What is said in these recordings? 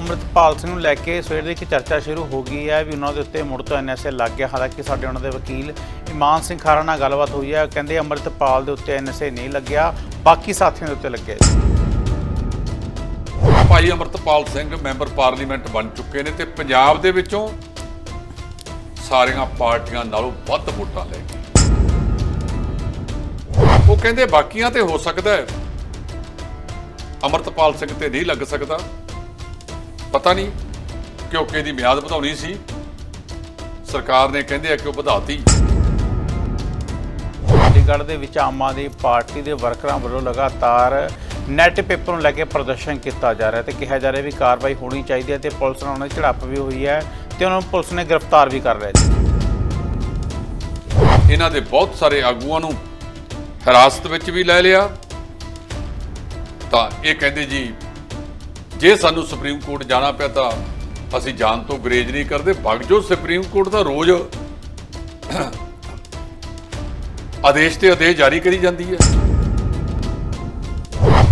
ਅੰਮ੍ਰਿਤਪਾਲ ਸਿੰਘ ਨੂੰ ਲੈ ਕੇ ਸਵੇਰ ਦੀ ਇੱਕ ਚਰਚਾ ਸ਼ੁਰੂ ਹੋ ਗਈ ਹੈ ਵੀ ਉਹਨਾਂ ਦੇ ਉੱਤੇ ਮੁੜ ਤੋਂ ਐਨਐਸਏ ਲੱਗ ਗਿਆ। ਹਾਲਾਂਕਿ ਸਾਡੇ ਉਹਨਾਂ ਦੇ ਵਕੀਲ ਇਮਾਨ ਸਿੰਘ ਖਾਰਾ ਨਾਲ ਗੱਲਬਾਤ ਹੋਈ ਹੈ। ਕਹਿੰਦੇ ਅੰਮ੍ਰਿਤਪਾਲ ਦੇ ਉੱਤੇ ਐਨਐਸਏ ਨਹੀਂ ਲੱਗਿਆ, ਬਾਕੀ ਸਾਥੀਆਂ ਦੇ ਉੱਤੇ ਲੱਗਿਆ ਭਾਈ ਅਮਰਤਪਾਲ ਸਿੰਘ ਮੈਂਬਰ ਪਾਰਲੀਮੈਂਟ ਬਣ ਚੁੱਕੇ ਨੇ ਤੇ ਪੰਜਾਬ ਦੇ ਵਿੱਚੋਂ ਸਾਰੀਆਂ ਪਾਰਟੀਆਂ ਨਾਲੋਂ ਵੱਧ ਵੋਟਾਂ ਲੈ ਗਏ ਉਹ ਕਹਿੰਦੇ ਬਾਕੀਆਂ ਤੇ ਹੋ ਸਕਦਾ ਹੈ। ਅਮਰਤਪਾਲ ਸਿੰਘ ਤੇ ਨਹੀਂ ਲੱਗ ਸਕਦਾ। ਪਤਾ ਨਹੀਂ ਕਿਉਂਕਿ ਇਹਦੀ ਮਿਆਦ ਵਧਾਉਣੀ ਸੀ। ਸਰਕਾਰ ਨੇ ਕਹਿੰਦੇ ਆ ਕਿ ਉਹ ਵਧਾਤੀ। ਚੰਡੀਗੜ੍ਹ ਦੇ ਵਿੱਚ ਆਮ ਆਦਮੀ ਪਾਰਟੀ ਦੇ ਵਰਕਰਾਂ ਵੱਲੋਂ ਲਗਾਤਾਰ ਨੈਟ ਪੇਪਰ ਨੂੰ ਲੈ ਕੇ ਪ੍ਰਦਰਸ਼ਨ ਕੀਤਾ ਜਾ ਰਿਹਾ ਤੇ ਕਿਹਾ ਜਾ ਰਿਹਾ ਵੀ ਕਾਰਵਾਈ ਹੋਣੀ ਚਾਹੀਦੀ ਹੈ ਤੇ ਪੁਲਿਸ ਨਾਲ ਉਹਨਾਂ ਦੀ ਝੜਪ ਵੀ ਹੋਈ ਹੈ ਤੇ ਉਹਨਾਂ ਨੂੰ ਪੁਲਿਸ ਨੇ ਗ੍ਰਿਫਤਾਰ ਵੀ ਕਰ ਲਿਆ ਜੀ। ਇਹਨਾਂ ਦੇ ਬਹੁਤ ਸਾਰੇ ਆਗੂਆਂ ਨੂੰ ਹਿਰਾਸਤ ਵਿੱਚ ਵੀ ਲੈ ਲਿਆ। ਤਾਂ ਇਹ ਕਹਿੰਦੇ ਜੀ ਜੇ ਸਾਨੂੰ ਸੁਪਰੀਮ ਕੋਰਟ ਜਾਣਾ ਪਿਆ ਤਾਂ ਅਸੀਂ ਜਾਣ ਤੋਂ ਗਰੇਜ ਨਹੀਂ ਕਰਦੇ। ਭਗ ਜੋ ਸੁਪਰੀਮ ਕੋਰਟ ਦਾ ਰੋਜ਼ ਆਦੇਸ਼ ਤੇ ਆਦੇਸ਼ ਜਾਰੀ ਕਰੀ ਜਾਂਦੀ ਹੈ।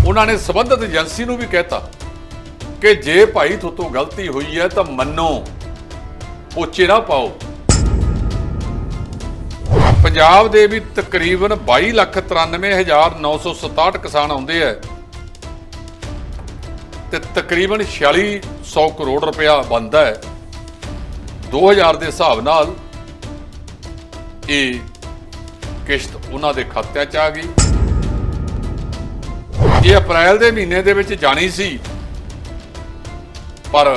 ਉਹਨਾਂ ਨੇ ਸਬੰਧਤ ਏਜੰਸੀ ਨੂੰ ਵੀ ਕਹਿਤਾ ਕਿ ਜੇ ਭਾਈ ਤੁਹਾਤੋਂ ਗਲਤੀ ਹੋਈ ਹੈ ਤਾਂ ਮੰਨੋ ਪੋਚੇ ਨਾ ਪਾਓ। ਪੰਜਾਬ ਦੇ ਵੀ ਤਕਰੀਬਨ 22 ਲੱਖ 93967 ਕਿਸਾਨ ਆਉਂਦੇ ਐ ਤੇ ਤਕਰੀਬਨ 4600 ਕਰੋੜ ਰੁਪਇਆ ਬਣਦਾ ਹੈ। 2000 ਦੇ ਹਿਸਾਬ ਨਾਲ ਇਹ ਕਿਸ਼ਤ ਉਹਨਾਂ ਦੇ ਖਾਤਿਆਂ 'ਚ ਆ ਗਈ। ਇਹ ਅਪ੍ਰੈਲ ਦੇ ਮਹੀਨੇ ਦੇ ਵਿੱਚ ਜਾਣੀ ਸੀ, ਪਰ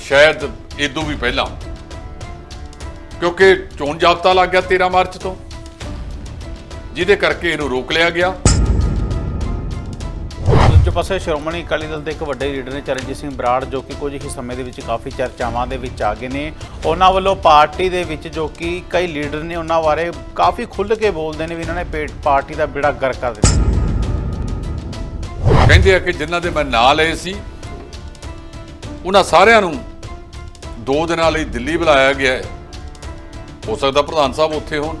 ਸ਼ਾਇਦ ਇਦੋਂ ਵੀ ਪਹਿਲਾਂ, ਕਿਉਂਕਿ ਚੋਣ ਜਾਬਤਾ ਲੱਗ ਗਿਆ 13 ਮਾਰਚ ਤੋਂ। ਜਿਹਦੇ ਕਰਕੇ ਇਹਨੂੰ ਰੋਕ ਲਿਆ ਗਿਆ। ਦੂਜੇ ਪਾਸੇ ਸ਼੍ਰੋਮਣੀ ਅਕਾਲੀ ਦਲ ਦੇ ਇੱਕ ਵੱਡੇ ਲੀਡਰ ਨੇ ਚਰਨਜੀਤ ਸਿੰਘ ਬਰਾੜ, ਜੋ ਕਿ ਕੁਝ ਹੀ ਸਮੇਂ ਦੇ ਵਿੱਚ ਕਾਫੀ ਚਰਚਾਵਾਂ ਦੇ ਵਿੱਚ ਆ ਗਏ ਨੇ। ਉਹਨਾਂ ਵੱਲੋਂ ਪਾਰਟੀ ਦੇ ਵਿੱਚ ਜੋ ਕਿ ਕਈ ਲੀਡਰ ਨੇ ਉਹਨਾਂ ਬਾਰੇ ਕਾਫੀ ਖੁੱਲ੍ਹ ਕੇ ਬੋਲਦੇ ਨੇ ਵੀ ਇਹਨਾਂ ਨੇ ਪੇਟ ਪਾਰਟੀ ਦਾ ਬਿੜਾ ਗਰ ਕਰ ਦਿੱਤਾ। ਕਹਿੰਦੇ ਆ ਕਿ ਜਿਨ੍ਹਾਂ ਦੇ ਮੈਂ ਨਾਂ ਲਏ ਸੀ, ਉਹਨਾਂ ਸਾਰਿਆਂ ਨੂੰ ਦੋ ਦਿਨਾਂ ਲਈ ਦਿੱਲੀ ਬੁਲਾਇਆ ਗਿਆ ਹੈ। ਹੋ ਸਕਦਾ ਪ੍ਰਧਾਨ ਸਾਹਿਬ ਉੱਥੇ ਹੋਣ।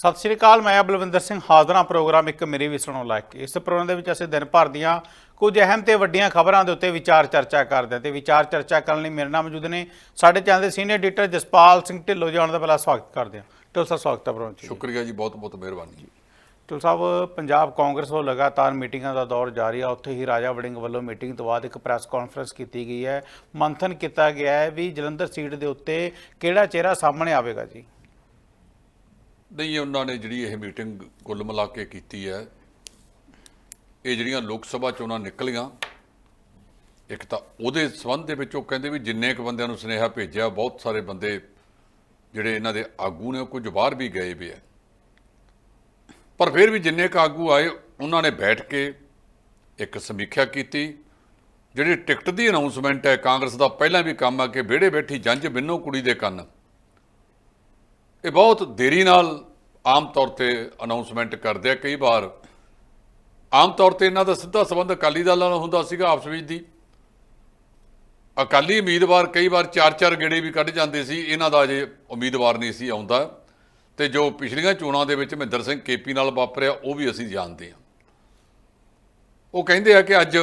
ਸਤਿ ਸ਼੍ਰੀ ਅਕਾਲ ਮੈਂ ਬਲਵਿੰਦਰ ਸਿੰਘ ਹਾਜ਼ਰਾਂ ਪ੍ਰੋਗਰਾਮ ਇੱਕ ਮੇਰੀ ਵੀ ਸੁਣੋ ਲੈ ਕੇ ਇਸ ਪ੍ਰੋਗਰਾਮ ਦੇ ਵਿੱਚ ਅਸੀਂ ਦਿਨ ਭਰ ਦੀਆਂ ਕੁਝ ਅਹਿਮ ਤੇ ਵੱਡੀਆਂ ਖਬਰਾਂ ਦੇ ਉੱਤੇ ਵਿਚਾਰ ਚਰਚਾ ਕਰਦੇ ਹਾਂ ਤੇ ਵਿਚਾਰ ਚਰਚਾ ਕਰਨ ਲਈ ਮੇਰੇ ਨਾਲ ਮੌਜੂਦ ਨੇ ਸਾਡੇ ਚੈਨਲ ਦੇ ਸੀਨੀਅਰ ਐਡੀਟਰ ਜਸਪਾਲ ਸਿੰਘ ਢਿੱਲੋਂ ਜੀ ਆਉਣ ਦਾ ਪਹਿਲਾ ਸਵਾਗਤ ਕਰਦੇ ਹਾਂ। ਢਿੱਲੋਂ ਸਾਹਿਬ ਸਵਾਗਤ ਹੈ ਪ੍ਰੋਗਰਾਮ 'ਚ ਸ਼ੁਕਰੀਆ ਜੀ ਬਹੁਤ ਬਹੁਤ ਮਿਹਰਬਾਨੀ ਜੀ। ਢਿੱਲੋਂ ਸਾਹਿਬ ਪੰਜਾਬ ਕਾਂਗਰਸ ਵੱਲੋਂ ਲਗਾਤਾਰ ਮੀਟਿੰਗਾਂ ਦਾ ਦੌਰ ਜਾਰੀ ਆ। ਉੱਥੇ ਹੀ ਰਾਜਾ ਵੜਿੰਗ ਵੱਲੋਂ ਮੀਟਿੰਗ ਤੋਂ ਬਾਅਦ ਇੱਕ ਪ੍ਰੈਸ ਕਾਨਫਰੰਸ ਕੀਤੀ ਗਈ ਹੈ। ਮੰਥਨ ਕੀਤਾ ਗਿਆ ਹੈ ਵੀ ਜਲੰਧਰ ਸੀਟ ਦੇ ਉੱਤੇ ਕਿਹੜਾ ਚਿਹਰਾ ਸਾਹਮਣੇ ਆਵੇਗਾ ਜੀ? ਨਹੀਂ, ਉਹਨਾਂ ਨੇ ਜਿਹੜੀ ਇਹ ਮੀਟਿੰਗ ਕੁੱਲ ਮਿਲਾ ਕੇ ਕੀਤੀ ਹੈ, ਇਹ ਜਿਹੜੀਆਂ ਲੋਕ ਸਭਾ ਚੋਣਾਂ ਨਿਕਲੀਆਂ, ਇੱਕ ਤਾਂ ਉਹਦੇ ਸੰਬੰਧ ਦੇ ਵਿੱਚ ਉਹ ਕਹਿੰਦੇ ਵੀ ਜਿੰਨੇ ਕੁ ਬੰਦਿਆਂ ਨੂੰ ਸੁਨੇਹਾ ਭੇਜਿਆ, ਬਹੁਤ ਸਾਰੇ ਬੰਦੇ ਜਿਹੜੇ ਇਹਨਾਂ ਦੇ ਆਗੂ ਨੇ, ਉਹ ਕੁਝ ਬਾਹਰ ਵੀ ਗਏ ਵੀ ਹੈ। ਪਰ ਫਿਰ ਵੀ ਜਿੰਨੇ ਕੁ ਆਗੂ ਆਏ, ਉਹਨਾਂ ਨੇ ਬੈਠ ਕੇ ਇੱਕ ਸਮੀਖਿਆ ਕੀਤੀ, ਜਿਹੜੀ ਟਿਕਟ ਦੀ ਅਨਾਉਂਸਮੈਂਟ ਹੈ, ਕਾਂਗਰਸ ਦਾ ਪਹਿਲਾਂ ਵੀ ਕੰਮ ਆ ਕਿ ਵਿਹੜੇ ਬੈਠੀ ਜੰਜ ਬਿੰਨੋ ਕੁੜੀ ਦੇ ਕੰਨ। ਇਹ ਬਹੁਤ ਦੇਰੀ ਨਾਲ ਆਮ ਤੌਰ ਤੇ ਅਨਾਉਂਸਮੈਂਟ ਕਰਦੇ ਆ। ਕਈ ਵਾਰ ਆਮ ਤੌਰ ਤੇ ਇਹਨਾਂ ਦਾ ਸਿੱਧਾ ਸੰਬੰਧ ਅਕਾਲੀ ਦਲ ਨਾਲ ਹੁੰਦਾ ਸੀਗਾ, ਆਪਸ ਵਿੱਚ ਦੀ। ਅਕਾਲੀ ਉਮੀਦਵਾਰ ਕਈ ਵਾਰ ਚਾਰ ਚਾਰ ਗੇੜੇ ਵੀ ਕੱਢ ਜਾਂਦੇ ਸੀ। ਇਹਨਾਂ ਦਾ ਅਜੇ ਉਮੀਦਵਾਰ ਨਹੀਂ ਸੀ ਆਉਂਦਾ। ਤੇ ਜੋ ਪਿਛਲੀਆਂ ਚੋਣਾਂ ਦੇ ਵਿੱਚ ਮਹਿੰਦਰ ਸਿੰਘ ਕੇਪੀ ਨਾਲ ਵਾਪਰਿਆ, ਉਹ ਵੀ ਅਸੀਂ ਜਾਣਦੇ ਹਾਂ। ਉਹ ਕਹਿੰਦੇ ਆ ਕਿ ਅੱਜ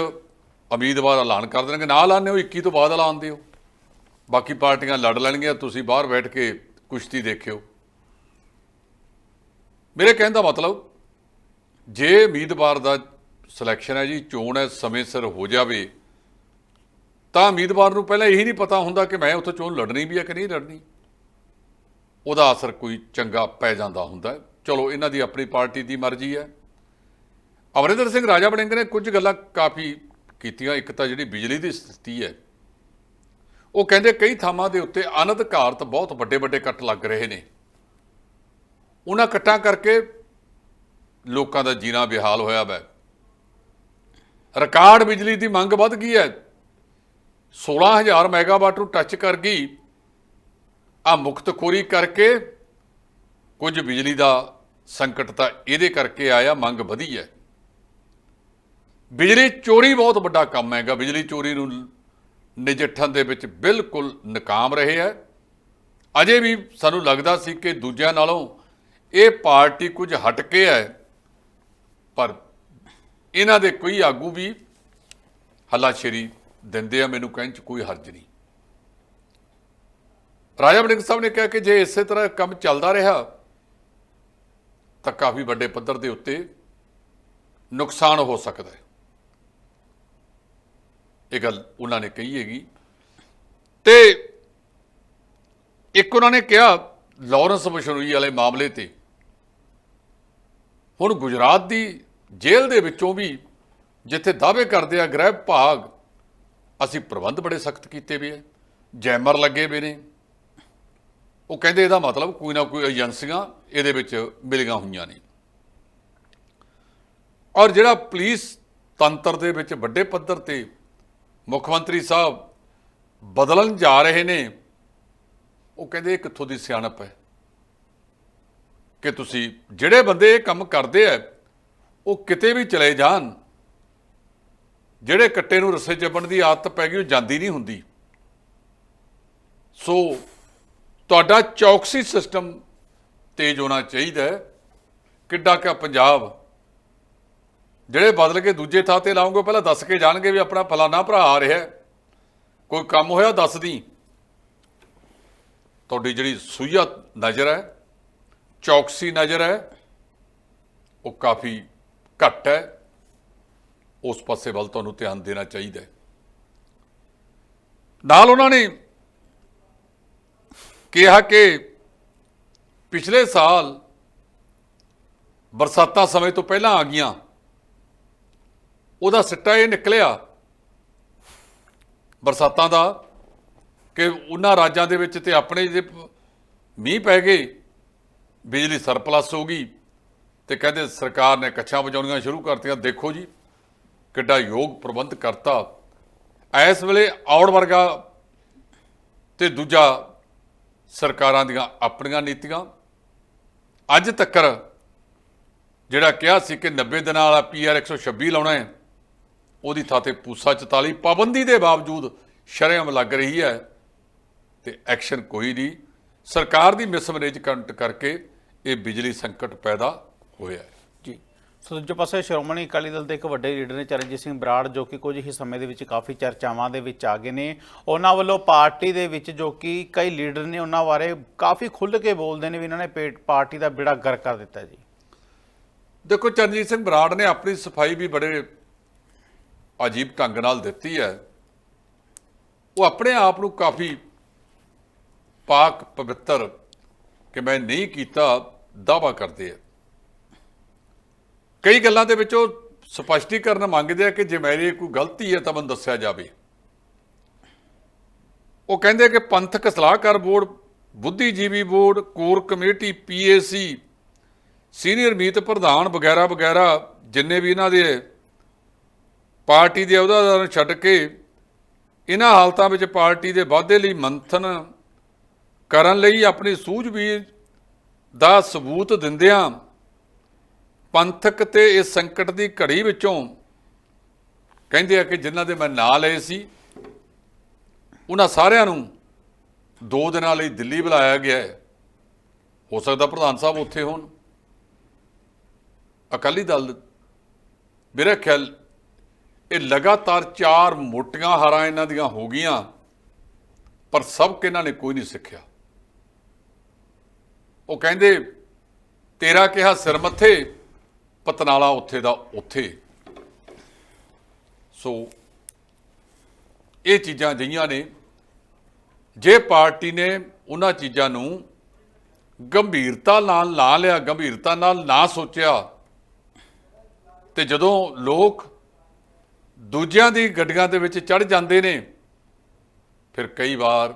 ਉਮੀਦਵਾਰ ਐਲਾਨ ਕਰ ਦੇਣਗੇ। ਨਾ ਐਲਾਨੇ ਹੋ 21 ਤੋਂ ਬਾਅਦ ਐਲਾਨ ਦਿਓ। ਬਾਕੀ ਪਾਰਟੀਆਂ ਲੜ ਲੈਣਗੀਆਂ, ਤੁਸੀਂ ਬਾਹਰ ਬੈਠ ਕੇ ਕੁਸ਼ਤੀ ਦੇਖਿਓ। ਮੇਰੇ ਕਹਿਣ ਦਾ ਮਤਲਬ, ਜੇ ਉਮੀਦਵਾਰ ਦਾ ਸਿਲੈਕਸ਼ਨ ਹੈ ਜੀ, ਚੋਣ ਹੈ, ਸਮੇਂ ਸਿਰ ਹੋ ਜਾਵੇ, ਤਾਂ ਉਮੀਦਵਾਰ ਨੂੰ ਪਹਿਲਾਂ ਇਹੀ ਨਹੀਂ ਪਤਾ ਹੁੰਦਾ ਕਿ ਮੈਂ ਉੱਥੇ ਚੋਣ ਲੜਨੀ ਵੀ ਹੈ ਕਿ ਨਹੀਂ ਲੜਨੀ। ਉਹਦਾ ਅਸਰ ਕੋਈ ਚੰਗਾ ਪੈ ਜਾਂਦਾ ਹੁੰਦਾ ਚਲੋ, ਇਹਨਾਂ ਦੀ ਆਪਣੀ ਪਾਰਟੀ ਦੀ ਮਰਜ਼ੀ ਹੈ। ਅਮਰਿੰਦਰ ਸਿੰਘ ਰਾਜਾ ਵੜਿੰਗ ਨੇ ਕੁਝ ਗੱਲਾਂ ਕਾਫੀ ਕੀਤੀਆਂ। ਇੱਕ ਤਾਂ ਜਿਹੜੀ ਬਿਜਲੀ ਦੀ ਸਥਿਤੀ ਹੈ ਉਹ ਕਹਿੰਦੇ ਕਈ ਥਾਵਾਂ ਦੇ ਉੱਤੇ ਅਨਧਿਕਾਰਤ ਬਹੁਤ ਵੱਡੇ ਵੱਡੇ ਕੱਟ ਲੱਗ ਰਹੇ ਨੇ। ਉਹਨਾਂ ਕੱਟਾਂ ਕਰਕੇ ਲੋਕਾਂ ਦਾ ਜੀਣਾ ਬੇਹਾਲ ਹੋਇਆ ਵੈ। ਰਿਕਾਰਡ ਬਿਜਲੀ ਦੀ ਮੰਗ ਵੱਧ ਗਈ ਹੈ। 16000 ਮੈਗਾਵਾਟ ਨੂੰ ਟੱਚ ਕਰ ਗਈ। ਆ ਮੁਕਤਖੋਰੀ ਕਰਕੇ ਕੁਝ ਬਿਜਲੀ ਦਾ ਸੰਕਟ ਤਾਂ ਇਹਦੇ ਕਰਕੇ ਆਇਆ, ਮੰਗ ਵਧੀ ਹੈ। ਬਿਜਲੀ ਚੋਰੀ ਬਹੁਤ ਵੱਡਾ ਕੰਮ ਹੈਗਾ। ਬਿਜਲੀ ਚੋਰੀ ਨੂੰ ਨਜਿੱਠਣ ਦੇ ਵਿੱਚ ਬਿਲਕੁਲ ਨਾਕਾਮ ਰਹੇ ਹੈ। ਅਜੇ ਵੀ ਸਾਨੂੰ ਲੱਗਦਾ ਸੀ ਕਿ ਦੂਜਿਆਂ ਨਾਲੋਂ ਇਹ ਪਾਰਟੀ ਕੁਝ ਹਟ ਕੇ ਹੈ, ਪਰ ਇਹਨਾਂ ਦੇ ਕੋਈ ਆਗੂ ਵੀ ਹੱਲਾਸ਼ੇਰੀ ਦਿੰਦੇ ਆ, ਮੈਨੂੰ ਕਹਿਣ ਚ ਕੋਈ ਹਰਜ ਨਹੀਂ। ਰਾਜਾ ਵੜਿੰਗ ਸਾਹਿਬ ਨੇ ਕਿਹਾ ਕਿ ਜੇ ਇਸੇ ਤਰ੍ਹਾਂ ਕੰਮ ਚੱਲਦਾ ਰਿਹਾ, ਤਾਂ ਕਾਫੀ ਵੱਡੇ ਪੱਧਰ ਦੇ ਉੱਤੇ ਨੁਕਸਾਨ ਹੋ ਸਕਦਾ ਹੈ। ਇਹ ਗੱਲ ਉਹਨਾਂ ਨੇ ਕਹੀ ਹੈਗੀ। ਤੇ ਇੱਕ ਉਹਨਾਂ ਨੇ ਕਿਹਾ, ਲਾਰੈਂਸ ਮਸ਼ਰੂਈ ਵਾਲੇ ਮਾਮਲੇ ਤੇ। ਹੁਣ ਗੁਜਰਾਤ ਦੀ ਜੇਲ੍ਹ ਦੇ ਵਿੱਚੋਂ ਵੀ ਜਿੱਥੇ ਦਾਅਵੇ ਕਰਦੇ ਆ ਗ੍ਰਹਿ ਭਾਗ, ਅਸੀਂ ਪ੍ਰਬੰਧ ਬੜੇ ਸਖਤ ਕੀਤੇ ਵੀ ਐ ਜੈਮਰ ਲੱਗੇ ਵੀ ਨੇ। ਉਹ ਕਹਿੰਦੇ ਇਹਦਾ ਮਤਲਬ ਕੋਈ ਨਾ ਕੋਈ ਏਜੰਸੀਆਂ ਇਹਦੇ ਵਿੱਚ ਮਿਲੀਆਂ ਹੋਈਆਂ ਨੇ। ਔਰ ਜਿਹੜਾ ਪੁਲਿਸ ਤੰਤਰ ਦੇ ਵਿੱਚ ਵੱਡੇ ਪੱਧਰ ਤੇ ਮੁੱਖ ਮੰਤਰੀ ਸਾਹਿਬ ਬਦਲਣ ਜਾ ਰਹੇ ਨੇ, ਉਹ ਕਹਿੰਦੇ ਇਹ ਕਿੱਥੋਂ ਦੀ ਸਿਆਣਪ ਹੈ? ਕਿ ਤੁਸੀਂ ਜਿਹੜੇ ਬੰਦੇ ਇਹ ਕੰਮ ਕਰਦੇ ਆ ਉਹ ਕਿਤੇ ਵੀ ਚਲੇ ਜਾਣ, ਜਿਹੜੇ ਕੱਟੇ ਨੂੰ ਰੱਸੇ ਚੱਬਣ ਦੀ ਆਦਤ ਪੈ ਗਈ, ਉਹ ਜਾਂਦੀ ਨਹੀਂ ਹੁੰਦੀ। ਸੋ ਤੁਹਾਡਾ ਚੌਕਸੀ ਸਿਸਟਮ ਤੇਜ਼ ਹੋਣਾ ਚਾਹੀਦਾ ਹੈ। ਕਿੱਡਾ ਕਿ ਪੰਜਾਬ ਜਿਹੜੇ ਬਦਲ ਕੇ ਦੂਜੇ ਥਾਂ ਤੇ ਲਾਉਂਗੇ ਪਹਿਲਾਂ ਦੱਸ ਕੇ ਜਾਣਗੇ ਵੀ ਆਪਣਾ ਫਲਾਣਾ ਭਰਾ ਆ ਰਿਹਾ ਕੋਈ ਕੰਮ ਹੋਇਆ ਦੱਸ ਦੀ। ਤੁਹਾਡੀ ਜਿਹੜੀ ਸੁਈਆ ਨਜ਼ਰ ਹੈ, ਚੌਕਸੀ ਨਜ਼ਰ ਹੈ, ਉਹ ਕਾਫੀ ਘੱਟ ਹੈ। ਉਸ ਪਾਸੇ ਵੱਲ ਤੁਹਾਨੂੰ ਧਿਆਨ ਦੇਣਾ ਚਾਹੀਦਾ ਨਾਲ ਉਹਨਾਂ ਨੇ ਕਿਹਾ ਕਿ ਪਿਛਲੇ ਸਾਲ ਬਰਸਾਤਾਂ ਸਮੇਂ ਤੋਂ ਪਹਿਲਾਂ ਆ ਗਈਆਂ। ਉਹਦਾ ਸਿੱਟਾ ਇਹ ਨਿਕਲਿਆ ਬਰਸਾਤਾਂ ਦਾ ਕਿ ਉਹਨਾਂ ਰਾਜਾਂ ਦੇ ਵਿੱਚ ਤੇ ਆਪਣੇ ਜੇ ਮੀਂਹ ਪੈ ਗਏ, ਬਿਜਲੀ ਸਰਪਲਸ ਹੋ ਗਈ ਤੇ ਕਹਿੰਦੇ ਸਰਕਾਰ ਨੇ ਕੱਛਾਂ ਵਜਾਉਣੀਆਂ ਸ਼ੁਰੂ ਕਰਤੀਆਂ। ਦੇਖੋ ਜੀ, ਕਿੱਡਾ ਯੋਗ ਪ੍ਰਬੰਧ ਕਰਤਾ। ਇਸ ਵੇਲੇ ਔੜ ਵਰਗਾ ਤੇ ਦੂਜਾ ਸਰਕਾਰਾਂ ਦੀਆਂ ਆਪਣੀਆਂ ਨੀਤੀਆਂ। ਅੱਜ ਤੱਕਰ ਜਿਹੜਾ ਕਿਹਾ ਸੀ ਕਿ 90 ਦਿਨਾਂ ਵਾਲਾ ਪੀਆਰ 126 ਲਾਉਣਾ ਹੈ ਉਹਦੀ ਥਾਂ ਤੇ ਪੂਸਾ 44 ਪਾਬੰਦੀ ਦੇ ਬਾਵਜੂਦ ਸ਼ਰੇਆਮ ਲੱਗ ਰਹੀ ਹੈ ਤੇ ਐਕਸ਼ਨ ਕੋਈ ਨਹੀਂ। ਸਰਕਾਰ ਦੀ ਮਿਸਮੈਨੇਜਮੈਂਟ ਕਰਕੇ ਇਹ ਬਿਜਲੀ ਸੰਕਟ ਪੈਦਾ ਹੋਇਆ ਹੈ। ਜੀ। ਸੋ ਦੂਜੇ ਪਾਸੇ ਸ਼੍ਰੋਮਣੀ ਅਕਾਲੀ ਦਲ ਦੇ ਇੱਕ ਵੱਡੇ ਲੀਡਰ ਨੇ ਚਰਨਜੀਤ ਸਿੰਘ ਬਰਾੜ ਜੋ ਕਿ ਕੁਝ ਹੀ ਸਮੇਂ ਦੇ ਵਿੱਚ ਕਾਫੀ ਚਰਚਾਵਾਂ ਦੇ ਵਿੱਚ ਆ ਗਏ ਨੇ ਉਹਨਾਂ ਵੱਲੋਂ ਪਾਰਟੀ ਦੇ ਵਿੱਚ ਜੋ ਕਿ ਕਈ ਲੀਡਰ ਨੇ ਉਹਨਾਂ ਬਾਰੇ ਕਾਫੀ ਖੁੱਲ੍ਹ ਕੇ ਬੋਲਦੇ ਨੇ ਵੀ ਇਹਨਾਂ ਨੇ ਪਾਰਟੀ ਦਾ ਬਿੜਾ ਗਰ ਕਰ ਦਿੱਤਾ ਜੀ। ਦੇਖੋ ਚਰਨਜੀਤ ਸਿੰਘ ਬਰਾੜ ਨੇ ਆਪਣੀ ਸਫ਼ਾਈ ਵੀ ਬੜੇ ਅਜੀਬ ਢੰਗ ਨਾਲ ਦਿੱਤੀ ਹੈ। ਉਹ ਆਪਣੇ ਆਪ ਨੂੰ ਕਾਫੀ ਪਾਕ, ਪਵਿੱਤਰ ਕਿ ਮੈਂ ਨਹੀਂ ਕੀਤਾ ਦਾਵਾ ਕਰਦੇ ਆ। ਕਈ ਗੱਲਾਂ ਦੇ ਵਿੱਚ ਉਹ ਸਪਸ਼ਟੀਕਰਨ ਮੰਗਦੇ ਆ ਕਿ ਜੇ ਮੇਰੀ ਕੋਈ ਗਲਤੀ ਹੈ ਤਾਂ ਮੈਨੂੰ ਦੱਸਿਆ ਜਾਵੇ। ਉਹ ਕਹਿੰਦੇ ਕਿ ਪੰਥਕ ਸਲਾਹਕਾਰ board, ਬੁੱਧੀਜੀਵੀ board, core committee PAC senior ਮੀਤ ਪ੍ਰਧਾਨ ਵਗੈਰਾ ਵਗੈਰਾ ਜਿੰਨੇ ਵੀ ਇਹਨਾਂ ਦੇ ਪਾਰਟੀ ਦੇ ਅਹੁਦਾਦਾਰਾਂ ਨੂੰ ਛੱਡ ਕੇ ਇਹਨਾਂ ਹਾਲਤਾਂ ਵਿੱਚ ਪਾਰਟੀ ਦੇ ਵਾਧੇ ਲਈ ਮੰਥਨ ਕਰਨ ਲਈ ਆਪਣੀ ਸੂਝਬੀਰ ਦਾ ਸਬੂਤ ਦਿੰਦਿਆਂ ਪੰਥਕ ਤੇ ਇਸ ਸੰਕਟ ਦੀ ਘੜੀ ਵਿੱਚੋਂ ਕਹਿੰਦੇ ਆ ਕਿ ਜਿਨ੍ਹਾਂ ਦੇ ਮੈਂ ਨਾਂ ਲਏ ਸੀ, ਉਹਨਾਂ ਸਾਰਿਆਂ ਨੂੰ ਦੋ ਦਿਨਾਂ ਲਈ ਦਿੱਲੀ ਬੁਲਾਇਆ ਗਿਆ ਹੈ। ਹੋ ਸਕਦਾ ਪ੍ਰਧਾਨ ਸਾਹਿਬ ਉੱਥੇ ਹੋਣ। ਅਕਾਲੀ ਦਲ, ਮੇਰੇ ਖਿਆਲ ਇਹ ਲਗਾਤਾਰ ਚਾਰ ਮੋਟੀਆਂ ਹਾਰਾਂ ਇਹਨਾਂ ਦੀਆਂ ਹੋ ਗਈਆਂ, ਪਰ ਸਭ ਕਿ ਇਹਨਾਂ ਨੇ ਕੋਈ ਨਹੀਂ ਸਿੱਖਿਆ। ਉਹ ਕਹਿੰਦੇ, ਤੇਰਾ ਕਿਹਾ ਸਿਰ ਮੱਥੇ, ਪਤਨਾਲਾ ਉੱਥੇ ਦਾ ਉੱਥੇ। ਸੋ ਇਹ ਚੀਜ਼ਾਂ ਜਿਹੀਆਂ ਨੇ, ਜੇ ਪਾਰਟੀ ਨੇ ਉਹਨਾਂ ਚੀਜ਼ਾਂ ਨੂੰ ਗੰਭੀਰਤਾ ਨਾਲ ਲਾ ਲਿਆ, ਗੰਭੀਰਤਾ ਨਾਲ ਨਾ ਸੋਚਿਆ, ਤੇ ਜਦੋਂ ਲੋਕ ਦੂਜਿਆਂ ਦੀ ਗੱਡੀਆਂ ਦੇ ਵਿੱਚ ਚੜ ਜਾਂਦੇ ਨੇ। ਫਿਰ ਕਈ ਵਾਰ